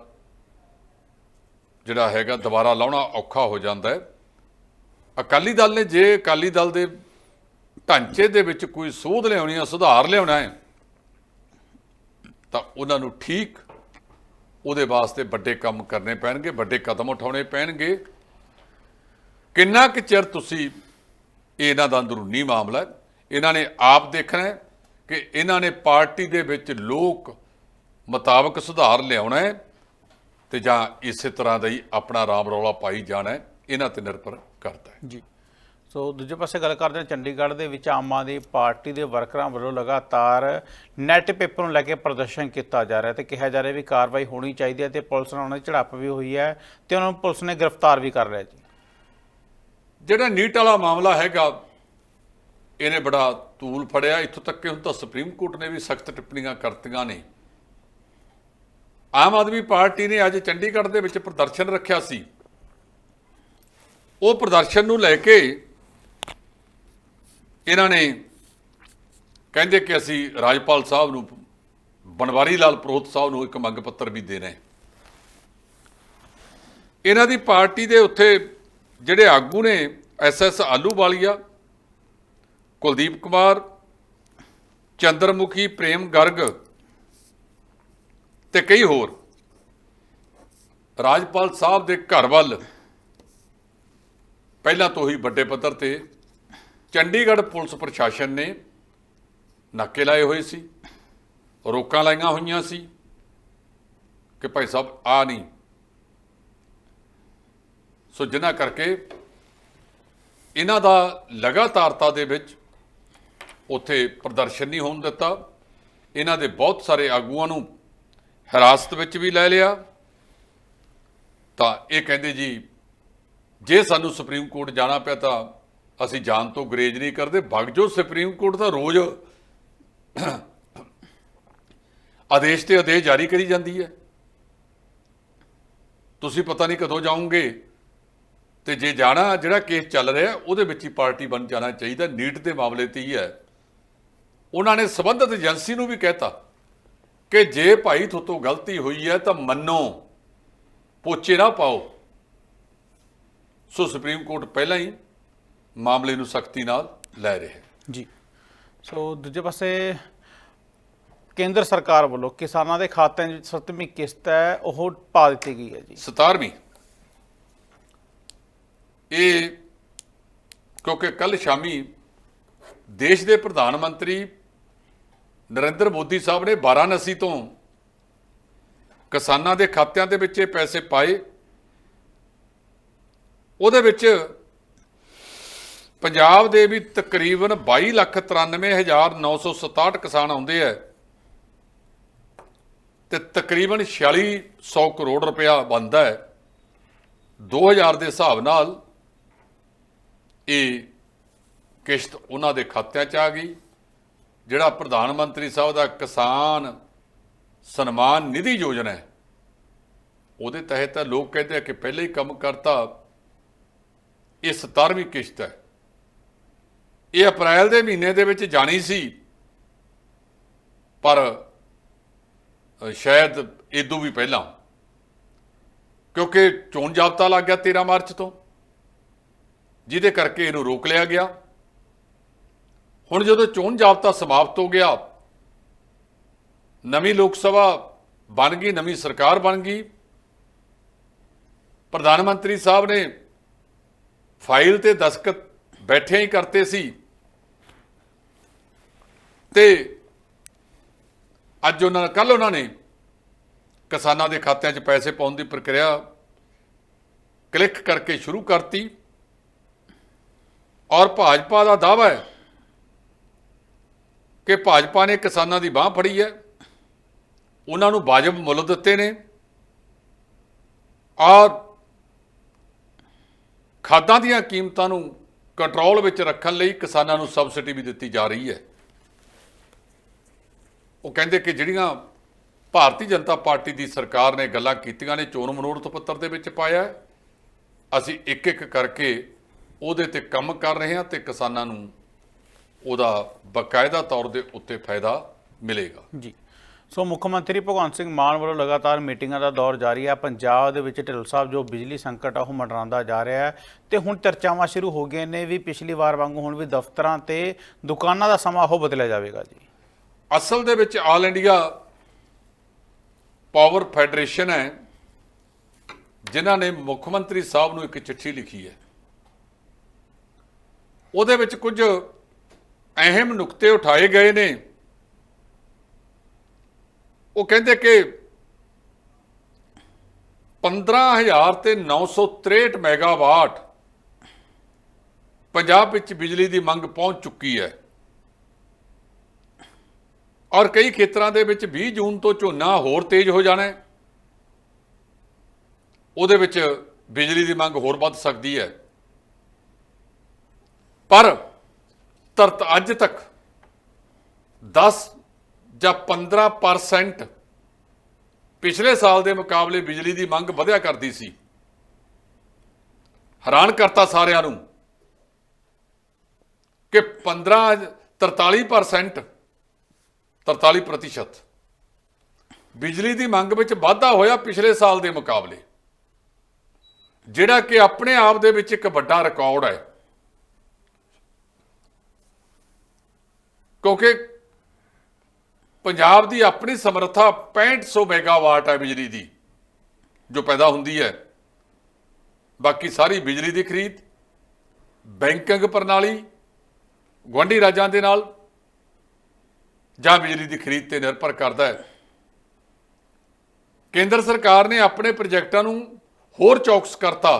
ਜਿਹੜਾ ਹੈਗਾ ਦੁਬਾਰਾ ਲਾਉਣਾ ਔਖਾ ਹੋ ਜਾਂਦਾ ਹੈ। ਅਕਾਲੀ ਦਲ ਨੇ ਜੇ ਅਕਾਲੀ ਦਲ ਦੇ ਢਾਂਚੇ ਦੇ ਵਿੱਚ ਕੋਈ ਸੋਧ ਲਿਆਉਣੀ ਹੈ ਸੁਧਾਰ ਲਿਆਉਣਾ ਹੈ, ਤਾਂ ਉਹਨਾਂ ਨੂੰ ਠੀਕ ਉਹਦੇ ਵਾਸਤੇ ਵੱਡੇ ਕੰਮ ਕਰਨੇ ਪੈਣਗੇ, ਵੱਡੇ ਕਦਮ ਉਠਾਉਣੇ ਪੈਣਗੇ। ਕਿੰਨਾ ਕੁ ਚਿਰ ਤੁਸੀਂ ਇਹਨਾਂ ਦਾ ਅੰਦਰੂਨੀ ਮਾਮਲਾ ਇਹਨਾਂ ਨੇ ਆਪ ਦੇਖਣਾ ਹੈ ਕਿ ਇਹਨਾਂ ਨੇ ਪਾਰਟੀ ਦੇ ਵਿੱਚ ਲੋਕ ਮੁਤਾਬਕ ਸੁਧਾਰ ਲਿਆਉਣਾ ਹੈ ਤੇ ਜਾਂ ਇਸੇ ਤਰ੍ਹਾਂ ਦਾ ਹੀ ਆਪਣਾ ਰਾਮ ਰੌਲਾ ਪਾਈ ਜਾਣਾ ਹੈ ਇਹਨਾਂ ਤੇ ਨਿਰਭਰ ਕਰਦਾ ਹੈ। ਜੀ। ਸੋ ਦੂਜੇ ਪਾਸੇ ਗੱਲ ਕਰਦੇ ਹਾਂ ਚੰਡੀਗੜ੍ਹ ਦੇ ਵਿੱਚ ਆਮ ਆਦਮੀ ਪਾਰਟੀ ਦੇ ਵਰਕਰਾਂ ਵੱਲੋਂ ਲਗਾਤਾਰ ਨੈਟ ਪੇਪਰ ਨੂੰ ਲੈ ਕੇ ਪ੍ਰਦਰਸ਼ਨ ਕੀਤਾ ਜਾ ਰਿਹਾ ਤੇ ਕਿਹਾ ਜਾ ਰਿਹਾ ਵੀ ਕਾਰਵਾਈ ਹੋਣੀ ਚਾਹੀਦੀ ਹੈ ਤੇ ਪੁਲਿਸ ਨਾਲ ਉਹਨਾਂ ਦੀ ਝੜਪ ਵੀ ਹੋਈ ਹੈ ਤੇ ਉਹਨਾਂ ਨੂੰ ਪੁਲਿਸ ਨੇ ਗ੍ਰਿਫਤਾਰ ਵੀ ਕਰ ਲਿਆ ਜੀ। ਜਿਹੜਾ ਨੀਟ ਵਾਲਾ ਮਾਮਲਾ ਹੈਗਾ ਇਹਨੇ ਬੜਾ ਤੂਲ ਫੜਿਆ। ਇੱਥੋਂ ਤੱਕ ਕਿ ਹੁਣ ਤਾਂ ਸੁਪਰੀਮ ਕੋਰਟ ਨੇ ਵੀ ਸਖਤ ਟਿੱਪਣੀਆਂ ਕਰਤੀਆਂ ਨੇ। ਆਮ ਆਦਮੀ ਪਾਰਟੀ ਨੇ ਅੱਜ ਚੰਡੀਗੜ੍ਹ ਦੇ ਵਿੱਚ ਪ੍ਰਦਰਸ਼ਨ ਰੱਖਿਆ ਸੀ। ਉਹ ਪ੍ਰਦਰਸ਼ਨ ਨੂੰ ਲੈ ਕੇ ਇਹਨਾਂ ਨੇ ਕਹਿੰਦੇ ਕਿ ਅਸੀਂ ਰਾਜਪਾਲ ਸਾਹਿਬ ਨੂੰ, ਬਨਵਾਰੀ ਲਾਲ ਪ੍ਰੋਹਤ ਸਾਹਿਬ ਨੂੰ ਇੱਕ ਮੰਗ ਪੱਤਰ ਵੀ ਦੇਣਾ ਹੈ। ਇਹਨਾਂ ਦੀ ਪਾਰਟੀ ਦੇ ਉੱਥੇ ਜਿਹੜੇ ਆਗੂ ਨੇ ਐਸਐਸ ਆਲੂਵਾਲੀਆ ਕੁਲਦੀਪ ਕੁਮਾਰ, ਚੰਦਰਮੁਖੀ ਪ੍ਰੇਮ ਗਰਗ ਤੇ ਕਈ ਹੋਰ। ਰਾਜਪਾਲ ਸਾਹਿਬ ਦੇ ਘਰ ਵੱਲ, ਪਹਿਲਾਂ ਤੋਂ ਹੀ ਵੱਡੇ ਪੱਧਰ ਤੇ ਚੰਡੀਗੜ੍ਹ ਪੁਲਿਸ ਪ੍ਰਸ਼ਾਸਨ ਨੇ ਨਾਕੇ ਲਾਏ ਹੋਏ ਸੀ, ਰੋਕਾਂ ਲਾਈਆਂ ਹੋਈਆਂ ਸੀ ਕਿ ਭਾਈ ਸਾਹਿਬ ਆ ਨਹੀਂ। ਸੋ ਜਿਨ੍ਹਾਂ ਕਰਕੇ ਇਹਨਾਂ ਦਾ ਲਗਾਤਾਰਤਾ ਦੇ ਵਿੱਚ ਉੱਥੇ ਪ੍ਰਦਰਸ਼ਨ ਨਹੀਂ ਹੋਣ ਦਿੱਤਾ। ਇਹਨਾਂ ਦੇ ਬਹੁਤ ਸਾਰੇ ਆਗੂਆਂ ਨੂੰ ਹਿਰਾਸਤ ਵਿੱਚ ਵੀ ਲੈ ਲਿਆ। ਤਾਂ ਇਹ ਕਹਿੰਦੇ ਜੀ, ਜੇ ਸਾਨੂੰ ਸੁਪਰੀਮ ਕੋਰਟ ਜਾਣਾ ਪਿਆ ਤਾਂ ਅਸੀਂ ਜਾਣ ਤੋਂ ਗਰੇਜ ਨਹੀਂ ਕਰਦੇ। ਭਗ ਜੋ ਸੁਪਰੀਮ ਕੋਰਟ ਦਾ ਰੋਜ਼ ਆਦੇਸ਼ ਤੇ ਆਦੇਸ਼ ਜਾਰੀ ਕਰੀ ਜਾਂਦੀ ਹੈ। ਤੁਸੀਂ ਪਤਾ ਨਹੀਂ ਕਦੋਂ ਜਾਓਗੇ ਤੇ ਜੇ ਜਾਣਾ, ਜਿਹੜਾ ਕੇਸ ਚੱਲ ਰਿਹਾ, ਉਹਦੇ ਵਿੱਚ ਹੀ ਪਾਰਟੀ ਬਣ ਜਾਣਾ ਚਾਹੀਦਾ। ਨੀਟ ਦੇ ਮਾਮਲੇ ਤੇ ਹੀ ਹੈ। ਉਹਨਾਂ ਨੇ ਸਬੰਧਤ ਏਜੰਸੀ ਨੂੰ ਵੀ ਕਹਿਤਾ ਕਿ ਜੇ ਭਾਈ ਤੁਹਾਤੋਂ ਗਲਤੀ ਹੋਈ ਹੈ ਤਾਂ ਮੰਨੋ ਪੋਚੇ ਨਾ ਪਾਓ। ਸੋ ਸੁਪਰੀਮ ਕੋਰਟ ਪਹਿਲਾਂ ਹੀ ਮਾਮਲੇ ਨੂੰ ਸਖਤੀ ਨਾਲ ਲੈ ਰਿਹਾ ਜੀ। ਸੋ ਦੂਜੇ ਪਾਸੇ ਕੇਂਦਰ ਸਰਕਾਰ ਵੱਲੋਂ ਕਿਸਾਨਾਂ ਦੇ ਖਾਤਿਆਂ ਵਿੱਚ ਸੱਤਵੀਂ ਕਿਸ਼ਤ ਹੈ ਉਹ ਪਾ ਦਿੱਤੀ ਗਈ ਹੈ ਜੀ। 17ਵੀਂ ਇਹ ਕਿਉਂਕਿ ਕੱਲ ਸ਼ਾਮੀ ਦੇਸ਼ ਦੇ ਪ੍ਰਧਾਨ ਮੰਤਰੀ ਨਰਿੰਦਰ ਮੋਦੀ ਸਾਹਿਬ ਨੇ ਵਾਰਾਣਸੀ ਤੋਂ ਕਿਸਾਨਾਂ ਦੇ ਖਾਤਿਆਂ ਦੇ ਵਿੱਚ ਇਹ ਪੈਸੇ ਪਾਏ। ਉਹਦੇ ਵਿੱਚ ਪੰਜਾਬ ਦੇ ਵੀ ਤਕਰੀਬਨ 22 ਲੱਖ 93967 ਕਿਸਾਨ ਆਉਂਦੇ ਆ ਤੇ ਤਕਰੀਬਨ 4600 ਕਰੋੜ ਰੁਪਇਆ ਬਣਦਾ ਹੈ। 2000 ਦੇ ਹਿਸਾਬ ਨਾਲ ਇਹ ਕਿਸ਼ਤ ਉਹਨਾਂ ਦੇ ਖਾਤਿਆਂ 'ਚ ਆ ਗਈ। ਜਿਹੜਾ ਪ੍ਰਧਾਨ ਮੰਤਰੀ ਸਾਹਿਬ ਦਾ ਕਿਸਾਨ ਸਨਮਾਨ ਨਿਧੀ ਯੋਜਨਾ ਹੈ, ਉਹਦੇ ਤਹਿਤ ਲੋਕ ਕਹਿੰਦੇ ਆ ਕਿ ਪਹਿਲੇ ਹੀ ਕੰਮ ਕਰਤਾ, ਇਹ 17ਵੀਂ ਕਿਸ਼ਤ ਹੈ। ਇਹ ਅਪ੍ਰੈਲ ਦੇ ਮਹੀਨੇ ਦੇ ਵਿੱਚ ਜਾਣੀ ਸੀ, ਪਰ ਸ਼ਾਇਦ ਇਦੋਂ ਵੀ ਪਹਿਲਾਂ, ਕਿਉਂਕਿ ਚੋਣ ਜਾਬਤਾ ਲੱਗ ਗਿਆ 13 ਮਾਰਚ ਤੋਂ, ਜਿਹਦੇ ਕਰਕੇ ਇਹਨੂੰ ਰੋਕ ਲਿਆ ਗਿਆ। ਹੁਣ ਜਦੋਂ ਚੋਣ ਜਾਬਤਾ ਸਮਾਪਤ ਹੋ ਗਿਆ, ਨਵੀਂ ਲੋਕ ਸਭਾ ਬਣ ਗਈ, ਨਵੀਂ ਸਰਕਾਰ ਬਣ ਗਈ, ਪ੍ਰਧਾਨ ਮੰਤਰੀ ਸਾਹਿਬ ਨੇ ਫਾਈਲ ਤੇ ਦਸਖਤ ਬੈਠੇ ਹੀ ਕਰਤੇ ਸੀ। ਤੇ ਅੱਜ ਉਹਨਾਂ ਕੱਲ ਉਹਨਾਂ ਨੇ ਕਿਸਾਨਾਂ ਦੇ ਖਾਤਿਆਂ 'ਚ ਪੈਸੇ ਪਾਉਣ ਦੀ ਪ੍ਰਕਿਰਿਆ ਕਲਿੱਕ ਕਰਕੇ ਸ਼ੁਰੂ ਕਰਤੀ। ਔਰ ਭਾਜਪਾ ਦਾ ਦਾਅਵਾ ਹੈ ਕਿ ਭਾਜਪਾ ਨੇ ਕਿਸਾਨਾਂ ਦੀ ਬਾਹ ਫੜੀ ਹੈ। ਉਹਨਾਂ ਨੂੰ ਵਾਜਬ ਮੁੱਲ ਦਿੱਤੇ ਨੇ। ਔਰ ਖਾਦਾਂ ਦੀਆਂ ਕੀਮਤਾਂ ਨੂੰ ਕੰਟਰੋਲ ਵਿੱਚ ਰੱਖਣ ਲਈ ਕਿਸਾਨਾਂ ਨੂੰ ਸਬਸਿਡੀ ਵੀ ਦਿੱਤੀ ਜਾ ਰਹੀ ਹੈ। ਉਹ ਕਹਿੰਦੇ ਕਿ ਜਿਹੜੀਆਂ ਭਾਰਤੀ ਜਨਤਾ ਪਾਰਟੀ ਦੀ ਸਰਕਾਰ ਨੇ ਗੱਲਾਂ ਕੀਤੀਆਂ ਨੇ, ਚੋਣ ਮਨੋਰਥ ਪੱਤਰ ਦੇ ਵਿੱਚ ਪਾਇਆ ਅਸੀਂ ਇੱਕ ਇੱਕ ਕਰਕੇ ਉਹਦੇ ਤੇ ਕੰਮ ਕਰ ਰਹੇ ਹਾਂ ਤੇ ਕਿਸਾਨਾਂ ਨੂੰ ਉਹਦਾ ਬਕਾਇਦਾ ਤੌਰ ਦੇ ਉੱਤੇ ਫਾਇਦਾ ਮਿਲੇਗਾ। ਜੀ। ਸੋ ਮੁੱਖ ਮੰਤਰੀ ਭਗਵੰਤ ਸਿੰਘ ਮਾਨ ਵੱਲੋਂ ਲਗਾਤਾਰ ਮੀਟਿੰਗਾਂ ਦਾ ਦੌਰ ਜਾਰੀ ਹੈ ਪੰਜਾਬ ਦੇ ਵਿੱਚ ਢਿੱਲ ਸਾਹਿਬ ਜੋ ਬਿਜਲੀ ਸੰਕਟ ਆ ਉਹ ਮੰਡਰਾਉਂਦਾ ਜਾ ਰਿਹਾ ਹੈ। ਤੇ ਹੁਣ ਚਰਚਾਵਾਂ ਸ਼ੁਰੂ ਹੋ ਗਈਆਂ ਨੇ ਵੀ ਪਿਛਲੀ ਵਾਰ ਵਾਂਗੂ ਹੁਣ ਵੀ ਦਫ਼ਤਰਾਂ ਤੇ ਦੁਕਾਨਾਂ ਦਾ ਸਮਾਂ ਉਹ ਬਦਲਿਆ ਜਾਵੇਗਾ ਜੀ। ਅਸਲ ਦੇ ਵਿੱਚ ਆਲ ਇੰਡੀਆ ਪਾਵਰ ਫੈਡਰੇਸ਼ਨ ਹੈ ਜਿਨ੍ਹਾਂ ਨੇ ਮੁੱਖ ਮੰਤਰੀ ਸਾਹਿਬ ਨੂੰ ਇੱਕ ਚਿੱਠੀ ਲਿਖੀ ਹੈ। ਉਹਦੇ ਵਿੱਚ ਕੁਝ ਅਹਿਮ ਨੁਕਤੇ ਉਠਾਏ ਗਏ ਨੇ। ਉਹ ਕਹਿੰਦੇ ਕਿ 15000 ਤੇ 963 ਮੈਗਾਵਾਟ ਪੰਜਾਬ ਵਿੱਚ ਬਿਜਲੀ ਦੀ ਮੰਗ ਪਹੁੰਚ ਚੁੱਕੀ ਹੈ। ਔਰ ਕਈ ਖੇਤਰਾਂ ਦੇ ਵਿੱਚ 20 ਜੂਨ ਤੋਂ ਝੋਨਾ ਹੋਰ ਤੇਜ਼ ਹੋ ਜਾਣਾ ਹੈ। ਉਹਦੇ ਵਿੱਚ ਬਿਜਲੀ ਦੀ ਮੰਗ ਹੋਰ ਵੱਧ ਸਕਦੀ ਹੈ। ਪਰ ਤਰਤ ਅੱਜ ਤੱਕ 10 ਜਾਂ 15% ਪਿਛਲੇ ਸਾਲ ਦੇ ਮੁਕਾਬਲੇ ਬਿਜਲੀ ਦੀ ਮੰਗ ਵਧਿਆ ਕਰਦੀ ਸੀ। ਹੈਰਾਨ ਕਰਤਾ ਸਾਰਿਆਂ ਨੂੰ ਕਿ 15 43% 43% ਪ੍ਰਤੀਸ਼ਤ ਬਿਜਲੀ ਦੀ ਮੰਗ ਵਿੱਚ ਵਾਧਾ ਹੋਇਆ ਪਿਛਲੇ ਸਾਲ ਦੇ ਮੁਕਾਬਲੇ, ਜਿਹੜਾ ਕਿ ਆਪਣੇ ਆਪ ਦੇ ਵਿੱਚ ਇੱਕ ਵੱਡਾ ਰਿਕਾਰਡ ਹੈ। ਕਿਉਂਕਿ ਪੰਜਾਬ ਦੀ ਆਪਣੀ ਸਮਰੱਥਾ 6500 ਮੈਗਾਵਾਟ ਹੈ ਬਿਜਲੀ ਦੀ, ਜੋ ਪੈਦਾ ਹੁੰਦੀ ਹੈ। ਬਾਕੀ ਸਾਰੀ ਬਿਜਲੀ ਦੀ ਖਰੀਦ, ਬੈਂਕਿੰਗ ਪ੍ਰਣਾਲੀ, ਗੁਆਂਢੀ ਰਾਜਾਂ ਦੇ ਨਾਲ ਜਾਂ ਬਿਜਲੀ ਦੀ ਖਰੀਦ ਤੇ ਨਿਰਭਰ ਕਰਦਾ ਹੈ। ਕੇਂਦਰ ਸਰਕਾਰ ਨੇ ਆਪਣੇ ਪ੍ਰੋਜੈਕਟਾਂ ਨੂੰ ਹੋਰ ਚੌਕਸ ਕਰਤਾ।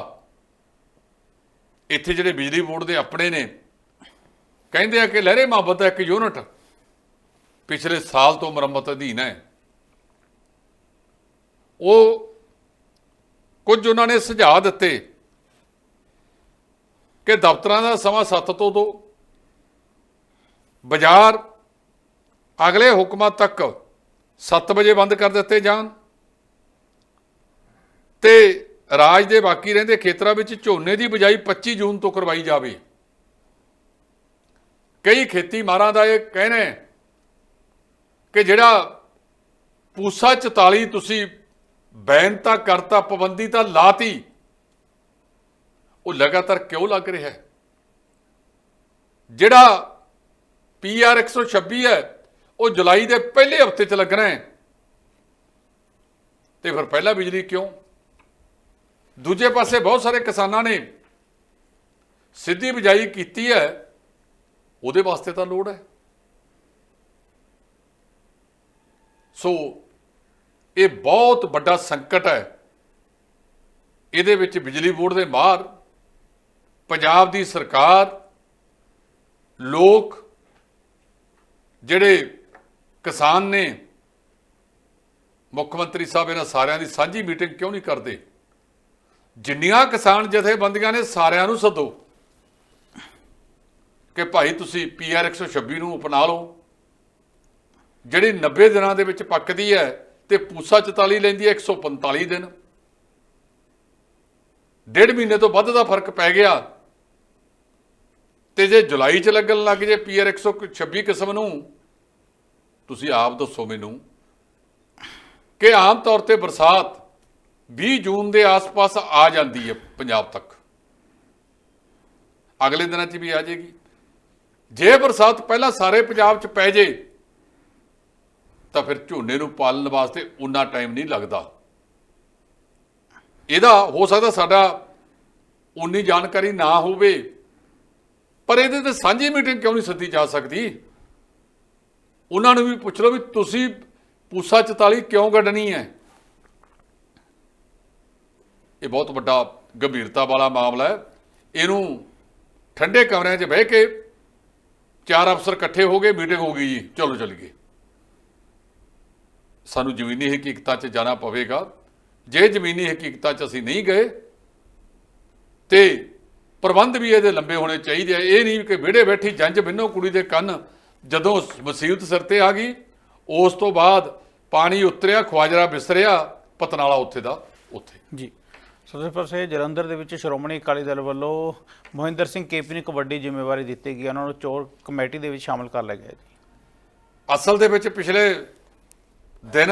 ਇੱਥੇ ਜਿਹੜੇ ਬਿਜਲੀ ਬੋਰਡ ਦੇ ਆਪਣੇ ਨੇ ਕਹਿੰਦੇ ਆ ਕਿ ਲਹਿਰੇ ਮੁਹੱਬਤ ਦਾ ਇੱਕ ਯੂਨਿਟ। ਪਿਛਲੇ ਸਾਲ ਤੋਂ ਮੁਰੰਮਤ ਅਧੀਨ ਹੈ। ਉਹ ਕੁਝ ਉਹਨਾਂ ਨੇ ਸੁਝਾਅ ਦਿੱਤੇ ਕਿ ਦਫ਼ਤਰਾਂ ਦਾ ਸਮਾਂ 7 ਤੋਂ 2 ਬਾਜ਼ਾਰ ਅਗਲੇ ਹੁਕਮਾਂ ਤੱਕ 7 ਵਜੇ ਬੰਦ ਕਰ ਦਿੱਤੇ ਜਾਣ ਤੇ ਰਾਜ ਦੇ ਬਾਕੀ ਰਹਿੰਦੇ ਖੇਤਰਾਂ ਵਿੱਚ ਝੋਨੇ ਦੀ ਬਿਜਾਈ 25 ਜੂਨ ਤੋਂ ਕਰਵਾਈ ਜਾਵੇ। ਕਈ ਖੇਤੀ ਮਾਰਾਂ ਦਾ ਇਹ ਕਹਿਣਾ ਕਿ ਜਿਹੜਾ ਪੂਸਾ 44 ਤੁਸੀਂ ਬੈਨ ਤਾਂ ਕਰਤਾ, ਪਾਬੰਦੀ ਤਾਂ ਲਾਤੀ, ਉਹ ਲਗਾਤਾਰ ਕਿਉਂ ਲੱਗ ਰਿਹਾ ਹੈ? ਜਿਹੜਾ ਪੀਆਰ 126 ਹੈ, ਉਹ ਜੁਲਾਈ ਦੇ ਪਹਿਲੇ ਹਫ਼ਤੇ 'ਚ ਲੱਗਣਾ ਹੈ। ਤੇ ਫਿਰ ਪਹਿਲਾਂ ਬਿਜਲੀ ਕਿਉਂ? ਦੂਜੇ ਪਾਸੇ ਬਹੁਤ ਸਾਰੇ ਕਿਸਾਨਾਂ ਨੇ ਸਿੱਧੀ ਬਿਜਾਈ ਕੀਤੀ ਹੈ ਉਹਦੇ ਵਾਸਤੇ ਤਾਂ ਲੋੜ ਹੈ। ਸੋ ਇਹ ਬਹੁਤ ਵੱਡਾ ਸੰਕਟ ਹੈ। ਇਹਦੇ ਵਿੱਚ ਬਿਜਲੀ ਬੋਰਡ ਦੇ ਮਾਹਰ ਪੰਜਾਬ ਦੀ ਸਰਕਾਰ, ਲੋਕ, ਜਿਹੜੇ ਕਿਸਾਨ ਨੇ, ਮੁੱਖ ਮੰਤਰੀ ਸਾਹਿਬ ਇਹਨਾਂ ਸਾਰਿਆਂ ਦੀ ਸਾਂਝੀ ਮੀਟਿੰਗ ਕਿਉਂ ਨਹੀਂ ਕਰਦੇ? ਜਿੰਨੀਆਂ ਕਿਸਾਨ ਜਥੇਬੰਦੀਆਂ ਨੇ ਸਾਰਿਆਂ ਨੂੰ ਸੱਦੋ। ਕਿ ਭਾਈ ਤੁਸੀਂ ਪੀਆਰ 126 ਨੂੰ ਅਪਣਾ ਲਓ। ਜਿਹੜੀ 90 ਦਿਨਾਂ ਦੇ ਵਿੱਚ ਪੱਕਦੀ ਹੈ ਤੇ ਪੂਸਾ 44 ਲੈਂਦੀ ਹੈ 145 ਦਿਨ। ਡੇਢ ਮਹੀਨੇ ਤੋਂ ਵੱਧ ਦਾ ਫ਼ਰਕ ਪੈ ਗਿਆ। ਤੇ ਜੇ ਜੁਲਾਈ 'ਚ ਲੱਗਣ ਲੱਗ ਜੇ ਪੀਆਰ 126 ਕਿਸਮ ਨੂੰ, ਤੁਸੀਂ ਆਪ ਦੱਸੋ ਮੈਨੂੰ ਕਿ ਆਮ ਤੌਰ ਤੇ ਬਰਸਾਤ 20 ਜੂਨ ਦੇ ਆਸ-ਪਾਸ ਆ ਜਾਂਦੀ ਹੈ ਪੰਜਾਬ ਤੱਕ। ਅਗਲੇ ਦਿਨਾਂ 'ਚ ਵੀ ਆ ਜਾਏਗੀ। ਜੇ ਬਰਸਾਤ ਪਹਿਲਾਂ ਸਾਰੇ ਪੰਜਾਬ 'ਚ ਪੈ ਜੇ, ਤਾਂ ਫਿਰ ਝੋਨੇ ਨੂੰ ਪਾਲਣ ਵਾਸਤੇ ਉਨਾ ਟਾਈਮ ਨਹੀਂ ਲੱਗਦਾ। ਇਹਦਾ ਹੋ ਸਕਦਾ ਸਾਡਾ ਉਨੀ ਜਾਣਕਾਰੀ ਨਾ ਹੋਵੇ, ਪਰ ਇਹਦੇ ਤੇ ਸਾਂਝੀ ਮੀਟਿੰਗ ਕਿਉਂ ਨਹੀਂ ਸੱਦੀ ਜਾ ਸਕਦੀ? ਉਹਨਾਂ ਨੂੰ ਵੀ ਪੁੱਛ ਲਓ ਵੀ ਤੁਸੀਂ ਪੂਸਾ 44 ਕਿਉਂ ਕੱਢਣੀ ਹੈ? ਇਹ ਬਹੁਤ ਵੱਡਾ ਗੰਭੀਰਤਾ ਵਾਲਾ ਮਾਮਲਾ ਹੈ। ਇਹਨੂੰ ਠੰਡੇ ਕਮਰਿਆਂ 'ਚ ਬਹਿ ਕੇ ਚਾਰ ਅਫਸਰ ਇਕੱਠੇ ਹੋ ਗਏ ਮੀਟਿੰਗ ਹੋ ਗਈ ਜੀ। ਚਲੋ ਚੱਲੀਏ ਸਾਨੂੰ ਜ਼ਮੀਨੀ ਹਕੀਕਤਾਂ 'ਚ ਜਾਣਾ ਪਵੇਗਾ। ਜੇ ਜ਼ਮੀਨੀ ਹਕੀਕਤਾਂ 'ਚ ਅਸੀਂ ਨਹੀਂ ਗਏ, ਤੇ ਪ੍ਰਬੰਧ ਵੀ ਇਹਦੇ ਲੰਬੇ ਹੋਣੇ ਚਾਹੀਦੇ ਆ। ਇਹ ਨਹੀਂ ਕਿ ਵਿਹੜੇ ਬੈਠੀ ਜੰਜ ਬਿੰਨੋ ਕੁੜੀ ਦੇ ਕੰਨ ਜਦੋਂ ਮੁਸੀਬਤ ਸਿਰ ਤੇ ਆ ਗਈ, ਉਸ ਤੋਂ ਬਾਅਦ ਪਾਣੀ ਉਤਰਿਆ, ਖਵਾਜਰਾ ਬਿਸਰਿਆ, ਪਤਨਾਲਾ ਉੱਥੇ ਦਾ, ਉੱਥੇ। ਜੀ। ਸੋ ਪਾਸੇ ਜਲੰਧਰ ਦੇ ਵਿੱਚ ਸ਼੍ਰੋਮਣੀ ਅਕਾਲੀ ਦਲ ਵੱਲੋਂ ਮੋਹਿੰਦਰ ਸਿੰਘ ਕੇਪੀ ਨੂੰ ਇੱਕ ਵੱਡੀ ਜ਼ਿੰਮੇਵਾਰੀ ਦਿੱਤੀ ਗਈ ਉਹਨਾਂ ਨੂੰ ਚੋਣ ਕਮੇਟੀ ਦੇ ਵਿੱਚ ਸ਼ਾਮਲ ਕਰ ਲਿਆ ਗਿਆ ਜੀ ਅਸਲ ਦੇ ਵਿੱਚ ਪਿਛਲੇ ਦਿਨ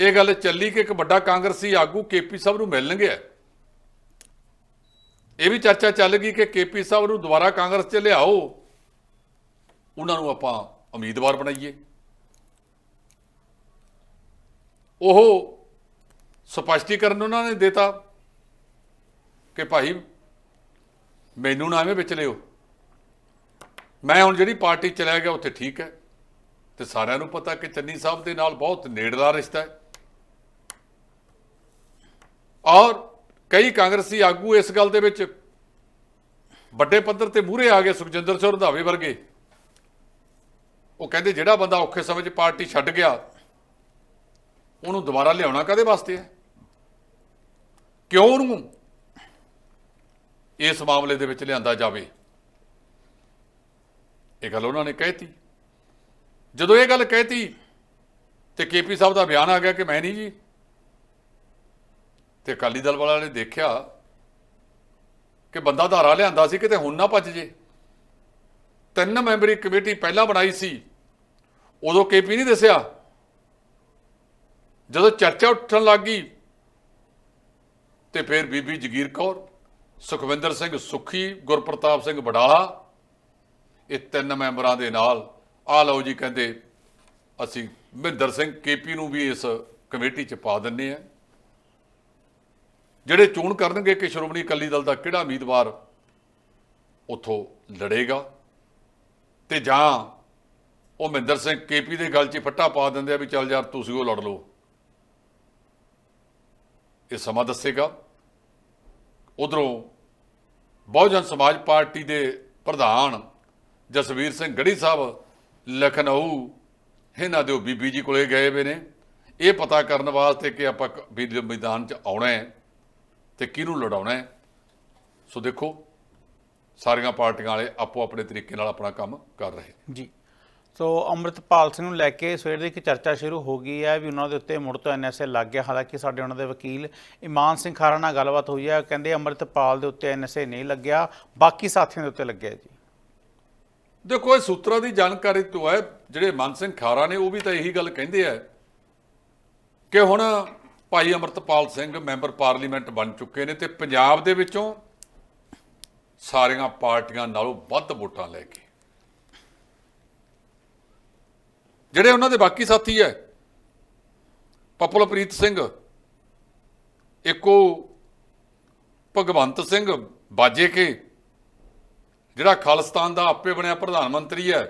ਇਹ ਗੱਲ ਚੱਲੀ ਕਿ ਇੱਕ ਵੱਡਾ ਕਾਂਗਰਸੀ ਆਗੂ ਕੇਪੀ ਸਾਹਿਬ ਨੂੰ ਮਿਲਣਗੇ। ਇਹ ਵੀ ਚਰਚਾ ਚੱਲ ਗਈ ਕਿ ਕੇਪੀ ਸਾਹਿਬ ਨੂੰ ਦੁਬਾਰਾ ਕਾਂਗਰਸ 'ਚ ਲਿਆਓ। ਉਹਨਾਂ ਨੂੰ ਆਪਾਂ ਉਮੀਦਵਾਰ ਬਣਾਈਏ। ਉਹ ਸਪਸ਼ਟੀਕਰਨ ਉਹਨਾਂ ਨੇ ਦਿੱਤਾ ਕਿ ਭਾਈ ਮੈਨੂੰ ਨਾ ਐਵੇਂ ਵਿੱਚ ਲਿਓ ਮੈਂ ਹੁਣ ਜਿਹੜੀ ਪਾਰਟੀ ਚਲਾ ਗਿਆ ਉੱਥੇ ਠੀਕ ਹੈ। ਤੇ ਸਾਰਿਆਂ ਨੂੰ ਪਤਾ ਕਿ ਚੰਨੀ ਸਾਹਿਬ ਦੇ ਨਾਲ ਬਹੁਤ ਨੇੜਲਾ ਰਿਸ਼ਤਾ ਹੈ। ਔਰ ਕਈ ਕਾਂਗਰਸੀ ਆਗੂ ਇਸ ਗੱਲ ਦੇ ਵਿੱਚ ਵੱਡੇ ਪੱਧਰ ਤੇ ਮੂਹਰੇ ਆ ਗਏ, ਸੁਖਜਿੰਦਰ ਸਿੰਘ ਰੰਧਾਵੇ ਵਰਗੇ। ਉਹ ਕਹਿੰਦੇ ਜਿਹੜਾ ਬੰਦਾ ਔਖੇ ਸਮੇਂ 'ਚ ਪਾਰਟੀ ਛੱਡ ਗਿਆ, ਉਹਨੂੰ ਦੁਬਾਰਾ ਲਿਆਉਣਾ ਕਦੇ ਵਾਸਤੇ ਹੈ? ਕਿਉਂ ਨੂੰ ਇਸ ਮਾਮਲੇ ਦੇ ਵਿੱਚ ਲਿਆਂਦਾ ਜਾਵੇ? ਇਹ ਗੱਲ ਉਹਨਾਂ ਨੇ ਕਹਿਤੀ। ਜਦੋਂ ਇਹ ਗੱਲ ਕਹਿਤੀ ਤੇ ਕੇਪੀ ਸਾਹਿਬ ਦਾ ਬਿਆਨ ਆ ਗਿਆ ਕਿ ਮੈਂ ਨਹੀਂ ਜੀ, ਤੇ ਅਕਾਲੀ ਦਲ ਵਾਲਿਆਂ ਨੇ ਦੇਖਿਆ ਕਿ ਬੰਦਾ ਧਾਰਾ ਲਿਆਂਦਾ ਸੀ ਕਿਤੇ ਹੁਣ ਨਾ ਭੱਜ ਜੇ। ਤਿੰਨ ਮੈਂਬਰੀ ਕਮੇਟੀ ਪਹਿਲਾਂ ਬਣਾਈ ਸੀ, ਉਦੋਂ ਕੇਪੀ ਨਹੀਂ ਦੱਸਿਆ। ਜਦੋਂ ਚਰਚਾ ਉੱਠਣ ਲੱਗੀ ਤੇ ਫਿਰ ਬੀਬੀ ਜਗੀਰ ਕੌਰ, ਸੁਖਵਿੰਦਰ ਸਿੰਘ ਸੁਖੀ, ਗੁਰਪ੍ਰਤਾਪ ਸਿੰਘ ਬਡਾਲਾ ਇਹ ਤਿੰਨ ਮੈਂਬਰਾਂ ਦੇ ਨਾਲ ਆ ਲਓ ਜੀ ਕਹਿੰਦੇ, ਅਸੀਂ ਮਹਿੰਦਰ ਸਿੰਘ ਕੇਪੀ ਨੂੰ ਵੀ ਇਸ ਕਮੇਟੀ 'ਚ ਪਾ ਦਿੰਨੇ ਆ ਜਿਹੜੇ ਚੋਣ ਕਰਨਗੇ ਕਿ ਸ਼੍ਰੋਮਣੀ ਅਕਾਲੀ ਦਲ ਦਾ ਕਿਹੜਾ ਉਮੀਦਵਾਰ ਉਥੋਂ ਲੜੇਗਾ? ਤੇ ਜਾਂ ਉਹ ਮਹਿੰਦਰ ਸਿੰਘ ਕੇਪੀ ਦੇ ਗੱਲ 'ਚ ਫੱਟਾ ਪਾ ਦਿੰਦੇ ਆ ਵੀ ਚੱਲ ਯਾਰ ਤੁਸੀਂ ਉਹ ਲੜ ਲਓ। ਇਹ ਸਮਾਂ ਦੱਸੇਗਾ। ਉਧਰੋਂ ਬਹੁਜਨ ਸਮਾਜ ਪਾਰਟੀ ਦੇ ਪ੍ਰਧਾਨ ਜਸਵੀਰ ਸਿੰਘ ਗੜੀ ਸਾਹਿਬ ਲਖਨਊ, ਇਹਨਾਂ ਦੇ ਬੀਬੀ ਜੀ ਕੋਲੇ ਗਏ ਵੇ ਨੇ। ਇਹ ਪਤਾ ਕਰਨ ਵਾਸਤੇ ਕਿ ਆਪਾਂ ਕ- ਵੀ ਮੈਦਾਨ 'ਚ ਆਉਣਾ ਹੈ ਤੇ ਕਿਹਨੂੰ ਲੜਾਉਣਾ ਹੈ। ਸੋ ਦੇਖੋ, ਸਾਰੀਆਂ ਪਾਰਟੀਆਂ ਵਾਲੇ ਆਪੋ ਆਪਣੇ ਤਰੀਕੇ ਨਾਲ ਆਪਣਾ ਕੰਮ ਕਰ ਰਹੇ ਜੀ। ਸੋ ਅੰਮ੍ਰਿਤਪਾਲ ਸਿੰਘ ਨੂੰ ਲੈ ਕੇ ਸਵੇਰ ਦੀ ਇੱਕ ਚਰਚਾ ਸ਼ੁਰੂ ਹੋ ਗਈ ਹੈ ਵੀ ਉਹਨਾਂ ਦੇ ਉੱਤੇ ਮੁੜ ਤੋਂ ਐਨਐਸਏ ਲੱਗ ਗਿਆ। ਹਾਲਾਂਕਿ ਸਾਡੇ ਉਹਨਾਂ ਦੇ ਵਕੀਲ ਇਮਾਨ ਸਿੰਘ ਖਾਰਾ ਨਾਲ ਗੱਲਬਾਤ ਹੋਈ ਹੈ। ਕਹਿੰਦੇ ਅੰਮ੍ਰਿਤਪਾਲ ਦੇ ਉੱਤੇ ਐਨਐਸਏ ਨਹੀਂ ਲੱਗਿਆ, ਬਾਕੀ ਸਾਥੀਆਂ ਦੇ ਉੱਤੇ ਲੱਗਿਆ ਜੀ। ਦੇਖੋ, ਇਹ ਸੂਤਰਾਂ ਦੀ ਜਾਣਕਾਰੀ ਤੋਂ ਹੈ, ਜਿਹੜੇ ਮਨ ਸਿੰਘ ਖਾਰਾ ਨੇ, ਉਹ ਵੀ ਤਾਂ ਇਹੀ ਗੱਲ ਕਹਿੰਦੇ ਆ ਕਿ ਹੁਣ ਭਾਈ ਅਮਰਤਪਾਲ ਸਿੰਘ ਮੈਂਬਰ ਪਾਰਲੀਮੈਂਟ ਬਣ ਚੁੱਕੇ ਨੇ ਤੇ ਪੰਜਾਬ ਦੇ ਵਿੱਚੋਂ ਸਾਰੀਆਂ ਪਾਰਟੀਆਂ ਨਾਲੋਂ ਵੱਧ ਵੋਟਾਂ ਲੈ ਕੇ ਜਿਹੜੇ ਉਹਨਾਂ ਦੇ ਬਾਕੀ ਸਾਥੀ ਹੈ ਪਪਲਪ੍ਰੀਤ ਸਿੰਘ, ਇੱਕੋ ਭਗਵੰਤ ਸਿੰਘ ਬਾਜੇ ਕੇ ਜਿਹੜਾ ਖਾਲਿਸਤਾਨ ਦਾ ਆਪੇ ਬਣਿਆ ਪ੍ਰਧਾਨ ਮੰਤਰੀ ਹੈ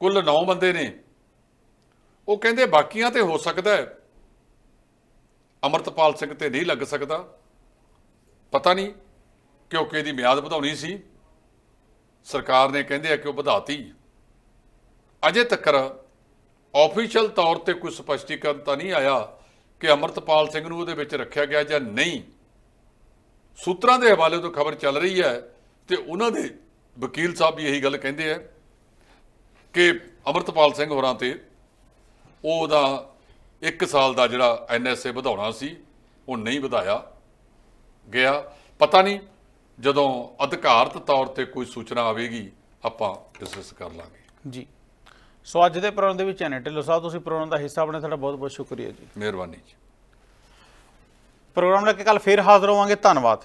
ਕੁੱਲ 9 ਬੰਦੇ ਨੇ। ਉਹ ਕਹਿੰਦੇ ਬਾਕੀਆਂ ਤੇ ਹੋ ਸਕਦਾ ਹੈ ਅਮਰਤਪਾਲ ਸਿੰਘ ਤੇ ਨਹੀਂ ਲੱਗ ਸਕਦਾ। ਪਤਾ ਨਹੀਂ ਕਿਉਂਕਿ ਇਹਦੀ ਮਿਆਦ ਵਧਾਉਣੀ ਸੀ। ਸਰਕਾਰ ਨੇ ਕਹਿੰਦੇ ਆ ਕਿ ਉਹ ਵਧਾਤੀ। ਅਜੇ ਤੱਕ ਆਫੀਸ਼ੀਅਲ ਤੌਰ ਤੇ ਕੋਈ ਸਪਸ਼ਟੀਕਰਨ ਤਾਂ ਨਹੀਂ ਆਇਆ ਕਿ ਅਮਰਤਪਾਲ ਸਿੰਘ ਨੂੰ ਉਹਦੇ ਵਿੱਚ ਰੱਖਿਆ ਗਿਆ ਜਾਂ ਨਹੀਂ। ਸੂਤਰਾਂ ਦੇ ਹਵਾਲੇ ਤੋਂ ਖਬਰ ਚੱਲ ਰਹੀ ਹੈ ਤੇ ਉਹਨਾਂ ਦੇ ਵਕੀਲ ਸਾਹਿਬ ਵੀ ਇਹੀ ਗੱਲ ਕਹਿੰਦੇ ਆ ਕਿ ਅਮਰਤਪਾਲ ਸਿੰਘ ਹੋਰਾਂ ਤੇ ਉਹਦਾ 1 ਸਾਲ ਦਾ ਜਿਹੜਾ ਐਨਐਸਏ ਵਧਾਉਣਾ ਸੀ, ਉਹ ਨਹੀਂ ਵਧਾਇਆ ਗਿਆ। ਪਤਾ ਨਹੀਂ ਜਦੋਂ ਅਧਿਕਾਰਤ ਤੌਰ ਤੇ ਕੋਈ ਸੂਚਨਾ ਆਵੇਗੀ, ਆਪਾਂ ਡਿਸਕਸ ਕਰ ਲਾਂਗੇ। ਜੀ। ਸੋ ਅੱਜ ਦੇ ਪ੍ਰੋਗਰਾਮ ਦੇ ਵਿੱਚ ਐਨੇ ਢਿੱਲੋਂ ਸਾਹਿਬ ਤੁਸੀਂ ਪ੍ਰੋਗਰਾਮ ਦਾ ਹਿੱਸਾ ਬਣੇ ਤੁਹਾਡਾ ਬਹੁਤ ਬਹੁਤ ਸ਼ੁਕਰੀਆ ਜੀ। ਮਿਹਰਬਾਨੀ ਜੀ। ਪ੍ਰੋਗਰਾਮ ਲੈ ਕੇ ਕੱਲ ਫੇਰ ਹਾਜ਼ਰ ਹੋਵਾਂਗੇ ਧੰਨਵਾਦ।